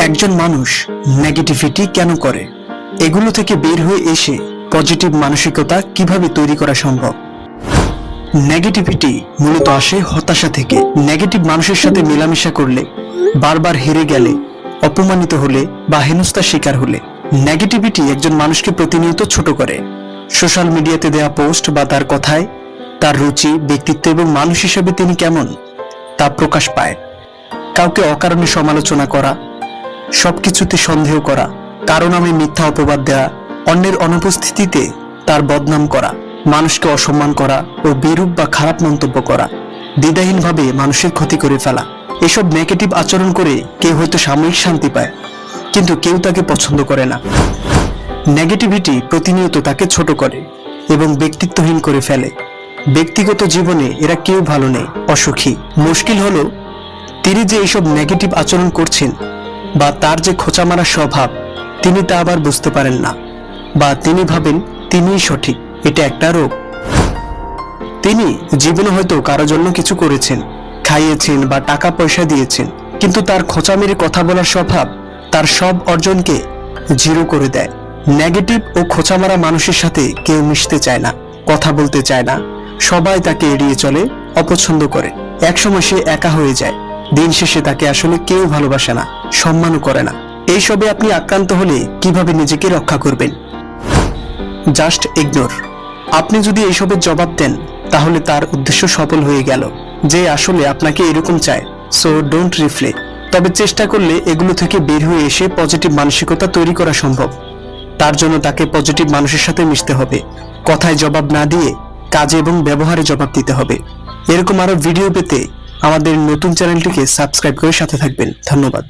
একজন মানুষ নেগেটিভিটি কেন করে? এগুলো থেকে বের হয়ে এসে পজিটিভ মানসিকতা কীভাবে তৈরি করা সম্ভব? নেগেটিভিটি মূলত আসে হতাশা থেকে। নেগেটিভ মানুষের সাথে মেলামেশা করলে, বারবার হেরে গেলে, অপমানিত হলে বা হেনস্থার শিকার হলে নেগেটিভিটি একজন মানুষকে প্রতিনিয়ত ছোট করে। সোশ্যাল মিডিয়াতে দেয়া পোস্ট বা তার কথায়, তার রুচি, ব্যক্তিত্ব এবং মানুষ হিসেবে তিনি কেমন? তা প্রকাশ পায়। কাউকে অকারণে সমালোচনা করা সবকিছুতে সন্দেহ করা, কারও নামে মিথ্যা অপবাদ দেওয়া অন্যের অনুপস্থিতিতে তার বদনাম করা, মানুষকে অসম্মান করা ও বিরূপ বা খারাপ মন্তব্য করা, দ্বিধাহীনভাবে মানুষের ক্ষতি করে ফেলা। এসব নেগেটিভ আচরণ করে কেউ হয়তো সাময়িক শান্তি পায়, কিন্তু কেউ তাকে পছন্দ করে না। নেগেটিভিটি প্রতিনিয়ত তাকে ছোট করে এবং ব্যক্তিত্বহীন করে ফেলে। ব্যক্তিগত জীবনে এরা কেউ ভালো নেই, অসুখী। মুশকিল হলো, তিনি যে এইসব নেগেটিভ আচরণ করছেন বা তার যে খোঁচা মারা স্বভাব, তিনি তা আবার বুঝতে পারেন না। বা তিনি ভাবেন, তিনিই সঠিক, এটা একটা রোগ। তিনি জীবনে হয়তো কারও জন্য কিছু করেছেন, খাইয়েছেন বা টাকা পয়সা দিয়েছেন, কিন্তু তার খোঁচা মেরে কথা বলার স্বভাব তার সব অর্জনকে জিরো করে দেয়। নেগেটিভ ও খোঁচা মারা মানুষের সাথে কেউ মিশতে চায় না, কথা বলতে চায় না, সবাই তাকে এড়িয়ে চলে, অপছন্দ করে। একসময় সে একা হয়ে যায়। দিন শেষে তাকে আসলে কেউ ভালোবাসে না, সম্মানও করে না। এইসবে আপনি আক্রান্ত হলে কীভাবে নিজেকে রক্ষা করবেন? Just ignore. আপনি যদি এইসবের জবাব দেন, তাহলে তার উদ্দেশ্য সফল হয়ে গেল। যে আসলে আপনাকে এরকম চায়, সো ডোন্ট রিফ্লে। তবে চেষ্টা করলে এগুলো থেকে বের হয়ে এসে পজিটিভ মানসিকতা তৈরি করা সম্ভব। তার জন্য তাকে পজিটিভ মানুষের সাথে মিশতে হবে। কথায় জবাব না দিয়ে, কাজে এবং ব্যবহারে জবাব দিতে হবে। এরকম আরও ভিডিও পেতে আমাদের নতুন চ্যানেলটিকে সাবস্ক্রাইব করে সাথে থাকবেন। ধন্যবাদ।